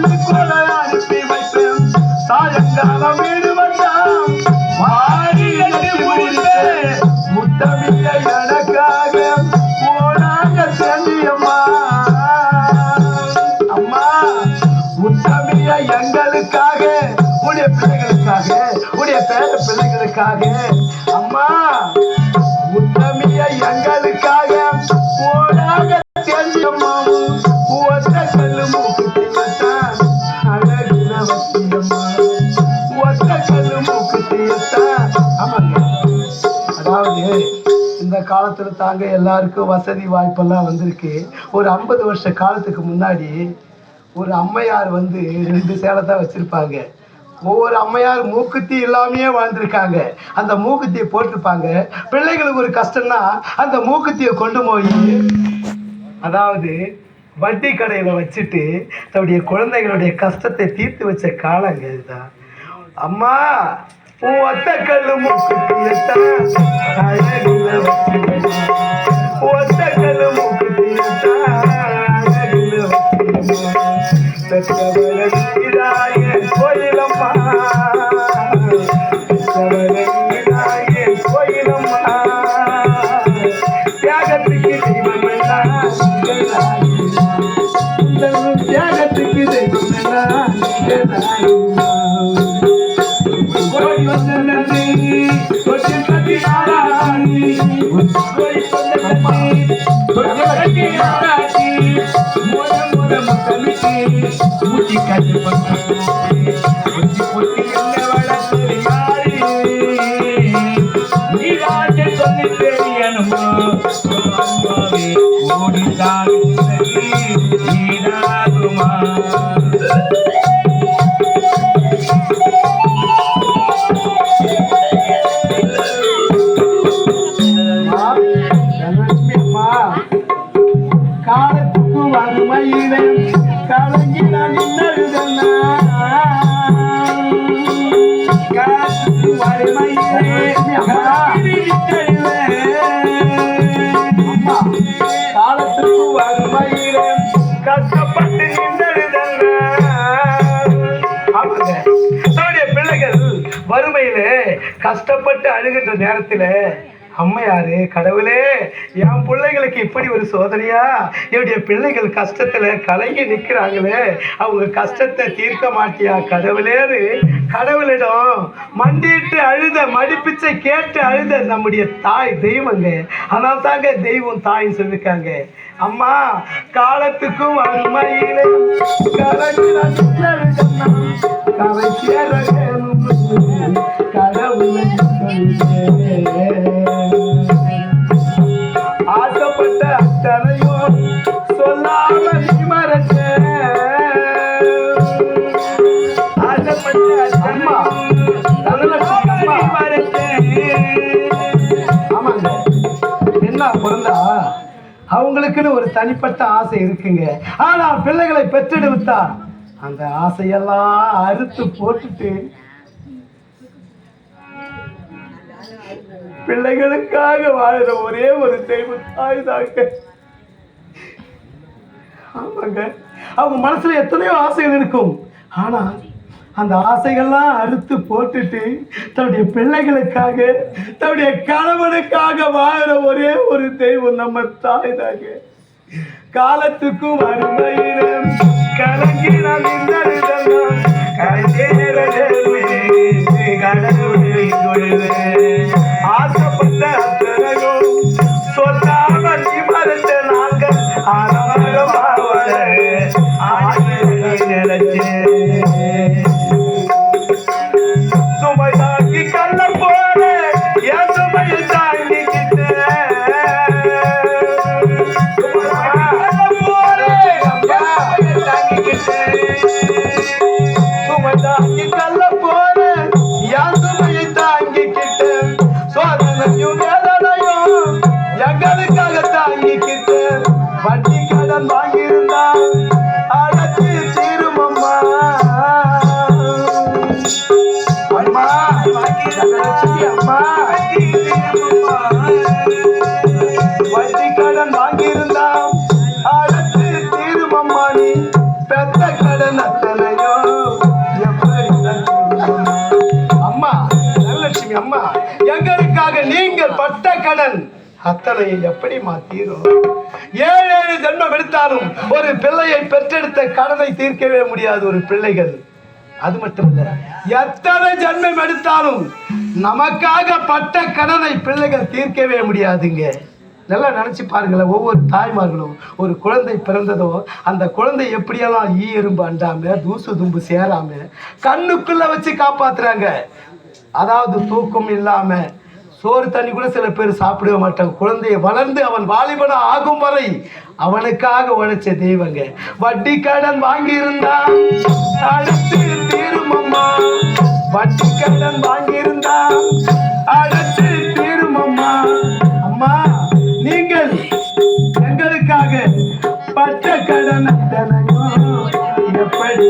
பள்ளிக்கூட அனுப்பி வைப்பேன். சாயங்காலம் வீடு வந்தான் மாறி கட்டி முடிப்பேன். முத்தமில்ல எனக்காக போனாங்க செல்லியம்மா அம்மா. எங்களுக்காக உடைய பிள்ளைகளுக்காக உடைய பேர பிள்ளைகளுக்காக அதாவது இந்த காலத்தில் தாங்க எல்லாருக்கும் வசதி வாய்ப்பெல்லாம் வந்திருக்கு. ஒரு ஐம்பது வருஷ காலத்துக்கு முன்னாடி ஒரு அம்மையார் வந்து ரெண்டு சேலை தான் வச்சுருப்பாங்க. ஒவ்வொரு அம்மையார் மூக்குத்தி இல்லாமையே வாழ்ந்திருக்காங்க. அந்த மூக்குத்தியை போட்டிருப்பாங்க. பிள்ளைகளுக்கு ஒரு கஷ்டம்னா அந்த மூக்குத்தியை கொண்டு போய் அதாவது வட்டி கடையில் வச்சுட்டு தன்னுடைய குழந்தைகளுடைய கஷ்டத்தை தீர்த்து வச்ச காலங்க இதுதான் அம்மா ஒத்த கல்லு மூக்குத்தியத்தான் அழகுல ஒத்த கல்லு மூக்குத்தியத்தான் அழகுல வச்சிருக்கேன். கோயிலம்மா. சிலுவையில் கஷ்டப்பட்டு அழுகின்ற நேரத்துல அம்மையாரு கடவுளே என் பிள்ளைகளுக்கு இப்படி ஒரு சோதனையா? என்னுடைய பிள்ளைகள் கஷ்டத்துல கலங்கி நிக்கிறாங்களே அவங்க கஷ்டத்தை தீர்க்க மாட்டியா? கடவுளேரு கடவுளிடம் மண்டிட்டு அழுத மடிப்பிச்சை கேட்டு அழுத நம்முடைய தாய் தெய்வங்க. அதனால தாங்க தெய்வம் தாய் சொல்லிருக்காங்க. அம்மா காலத்துக்கும் அம்மையிலே அவங்களுக்குன்னு ஒரு தனிப்பட்ட ஆசை இருக்குங்க. ஆனால் பிள்ளைகளை பெற்றெடுத்தா அந்த ஆசையெல்லாம் அறுத்து போட்டுட்டு பிள்ளைகளுக்காக வாழ்கிற ஒரே ஒரு தெய்வம் தாய் தாங்க. ஆமாங்க. அவங்க மனசுல எத்தனையோ ஆசைகள் இருக்கும். ஆனால் அந்த ஆசைகள்லாம் அறுத்து போட்டுட்டு தன்னுடைய பிள்ளைகளுக்காக தன்னுடைய கணவனுக்காக வாழுற ஒரே ஒரு தெய்வம் நம்ம தாய் தாங்க காலத்துக்கும் அருமையிலும் கலங்கினால் தாங்கிக்கிட்டு வட்டி கடன் வாங்கியிருந்தான். அத்தனையை எப்படி மாத்தீரும் ஏழு ஏழு ஜென்மம் எடுத்தாலும் ஒரு பிள்ளையை பெற்றெடுத்த கடனை தீர்க்கவே முடியாது ஒரு பிள்ளைகள். அது மட்டும் இல்ல எத்தனை ஜென்மம் எடுத்தாலும் நமக்காக பட்ட கடனை பிள்ளைகள் தீர்க்கவே முடியாதுங்க. நல்லா நினைச்சு பாருங்களேன் ஒவ்வொரு தாய்மார்களும் ஒரு குழந்தை பிறந்ததோ அந்த குழந்தை எப்படியெல்லாம் ஈ எறும்பு அண்டாம தூசு தும்பு சேராம கண்ணுக்குள்ள வச்சு காப்பாத்துறாங்க. அதாவது தூக்கம் இல்லாமல் சோறு தண்ணி கூட சில பேர் சாப்பிடவே மாட்டாங்க. குழந்தையை வளர்ந்து அவன் வாலிபன ஆகும் வரை அவனுக்காக உழைச்ச தெய்வங்க. வட்டி கடன் வாங்கி இருந்தா அடைச்சு தீருமம்மா வட்டி கடன் வாங்கி இருந்தா அடைச்சு தீருமம்மா அம்மா. நீங்கள் எங்களுக்காக பட்ட கடன் அத்தனையும் எப்படி